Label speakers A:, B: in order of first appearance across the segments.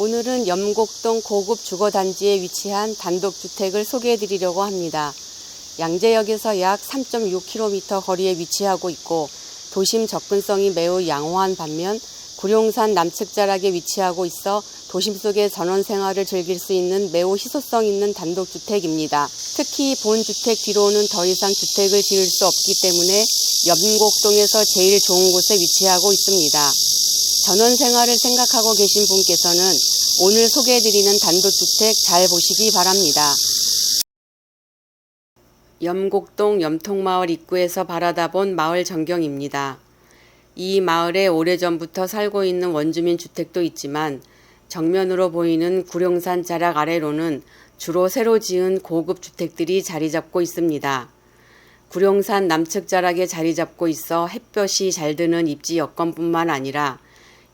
A: 오늘은 염곡동 고급 주거단지에 위치한 단독주택을 소개해 드리려고 합니다. 양재역에서 약 3.6km 거리에 위치하고 있고 도심 접근성이 매우 양호한 반면 구룡산 남측 자락에 위치하고 있어 도심 속의 전원 생활을 즐길 수 있는 매우 희소성 있는 단독주택입니다. 특히 본 주택 뒤로는 더 이상 주택을 지을 수 없기 때문에 염곡동에서 제일 좋은 곳에 위치하고 있습니다. 전원 생활을 생각하고 계신 분께서는 오늘 소개해드리는 단독주택 잘 보시기 바랍니다. 염곡동 염통마을 입구에서 바라다본 마을 전경입니다. 이 마을에 오래전부터 살고 있는 원주민 주택도 있지만 정면으로 보이는 구룡산 자락 아래로는 주로 새로 지은 고급 주택들이 자리 잡고 있습니다. 구룡산 남측 자락에 자리 잡고 있어 햇볕이 잘 드는 입지 여건뿐만 아니라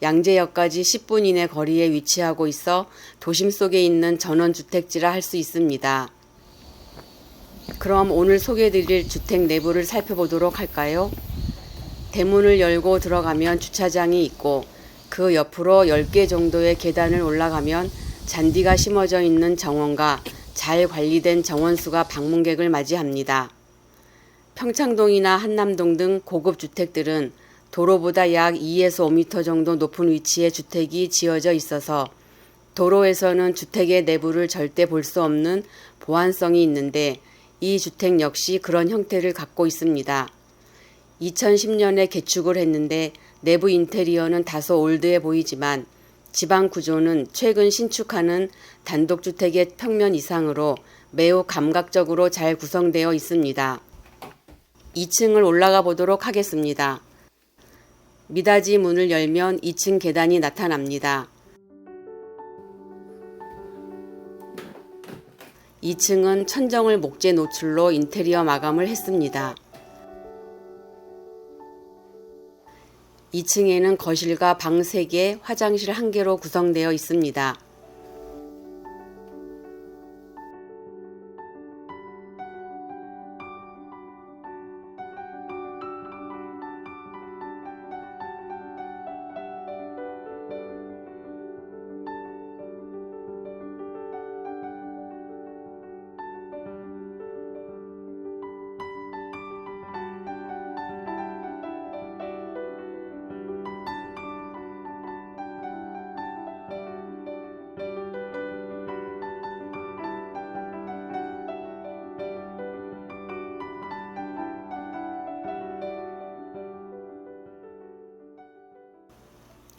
A: 양재역까지 10분 이내 거리에 위치하고 있어 도심 속에 있는 전원주택지라 할 수 있습니다. 그럼 오늘 소개해드릴 주택 내부를 살펴보도록 할까요? 대문을 열고 들어가면 주차장이 있고 그 옆으로 10개 정도의 계단을 올라가면 잔디가 심어져 있는 정원과 잘 관리된 정원수가 방문객을 맞이합니다. 평창동이나 한남동 등 고급 주택들은 도로보다 약 2에서 5m 정도 높은 위치에 주택이 지어져 있어서 도로에서는 주택의 내부를 절대 볼 수 없는 보안성이 있는데 이 주택 역시 그런 형태를 갖고 있습니다. 2010년에 개축을 했는데 내부 인테리어는 다소 올드해 보이지만 지방 구조는 최근 신축하는 단독주택의 평면 이상으로 매우 감각적으로 잘 구성되어 있습니다. 2층을 올라가 보도록 하겠습니다. 미닫이 문을 열면 2층 계단이 나타납니다. 2층은 천정을 목재 노출로 인테리어 마감을 했습니다. 2층에는 거실과 방 3개, 화장실 1개로 구성되어 있습니다.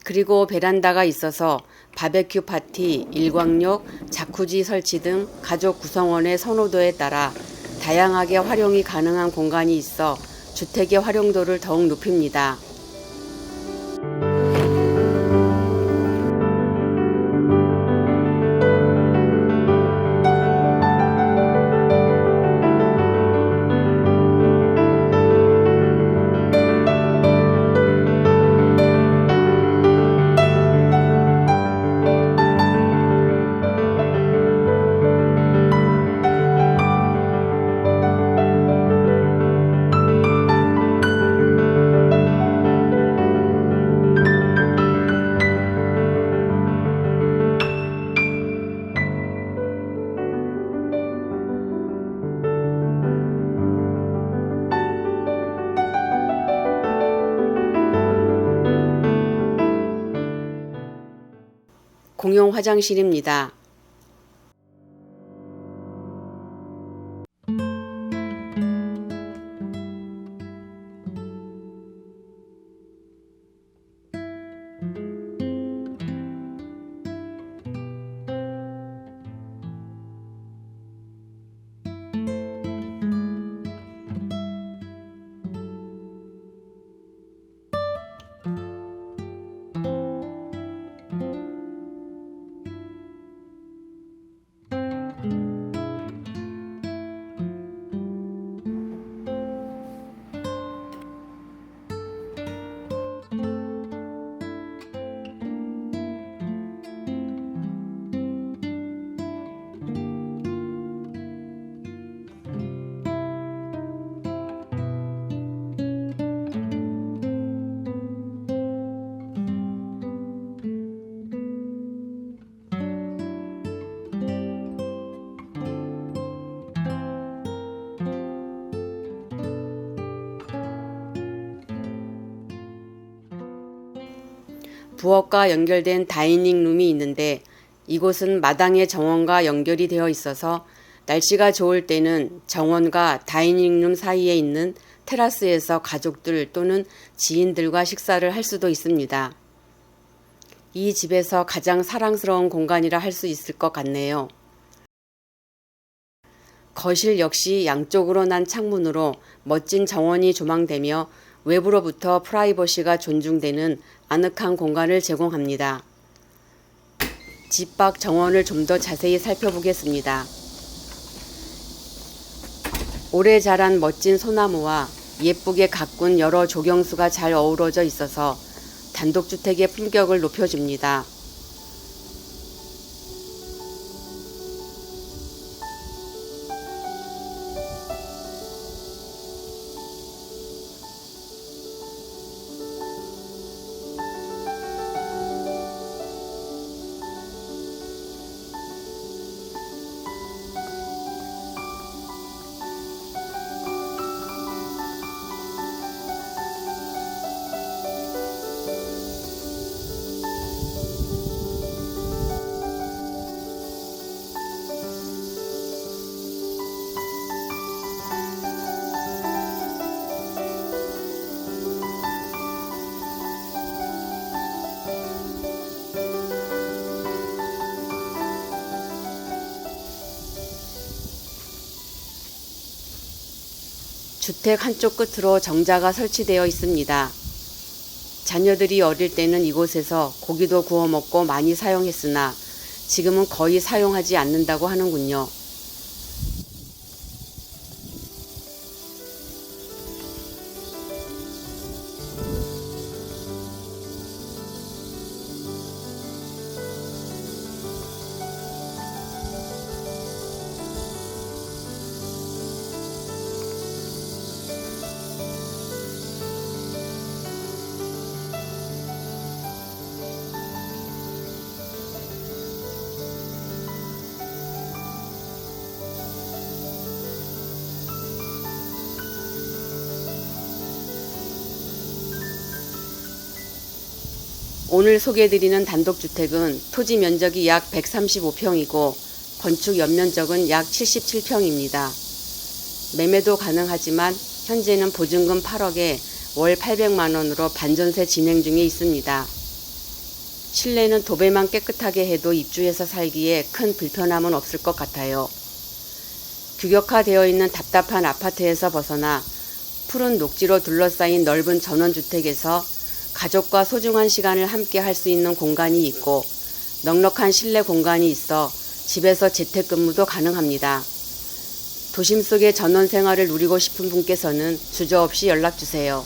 A: 그리고 베란다가 있어서 바베큐 파티, 일광욕, 자쿠지 설치 등 가족 구성원의 선호도에 따라 다양하게 활용이 가능한 공간이 있어 주택의 활용도를 더욱 높입니다. 공용 화장실입니다. 부엌과 연결된 다이닝 룸이 있는데 이곳은 마당의 정원과 연결이 되어 있어서 날씨가 좋을 때는 정원과 다이닝 룸 사이에 있는 테라스에서 가족들 또는 지인들과 식사를 할 수도 있습니다. 이 집에서 가장 사랑스러운 공간이라 할 수 있을 것 같네요. 거실 역시 양쪽으로 난 창문으로 멋진 정원이 조망되며 외부로부터 프라이버시가 존중되는 아늑한 공간을 제공합니다. 집 밖 정원을 좀 더 자세히 살펴보겠습니다. 오래 자란 멋진 소나무와 예쁘게 가꾼 여러 조경수가 잘 어우러져 있어서 단독주택의 품격을 높여줍니다. 주택 한쪽 끝으로 정자가 설치되어 있습니다. 자녀들이 어릴 때는 이곳에서 고기도 구워 먹고 많이 사용했으나 지금은 거의 사용하지 않는다고 하는군요. 오늘 소개해드리는 단독주택은 토지 면적이 약 135평이고 건축 연면적은 약 77평입니다. 매매도 가능하지만 현재는 보증금 8억에 월 800만 원으로 반전세 진행 중에 있습니다. 실내는 도배만 깨끗하게 해도 입주해서 살기에 큰 불편함은 없을 것 같아요. 규격화되어 있는 답답한 아파트에서 벗어나 푸른 녹지로 둘러싸인 넓은 전원주택에서 가족과 소중한 시간을 함께 할 수 있는 공간이 있고 넉넉한 실내 공간이 있어 집에서 재택근무도 가능합니다. 도심 속의 전원 생활을 누리고 싶은 분께서는 주저없이 연락 주세요.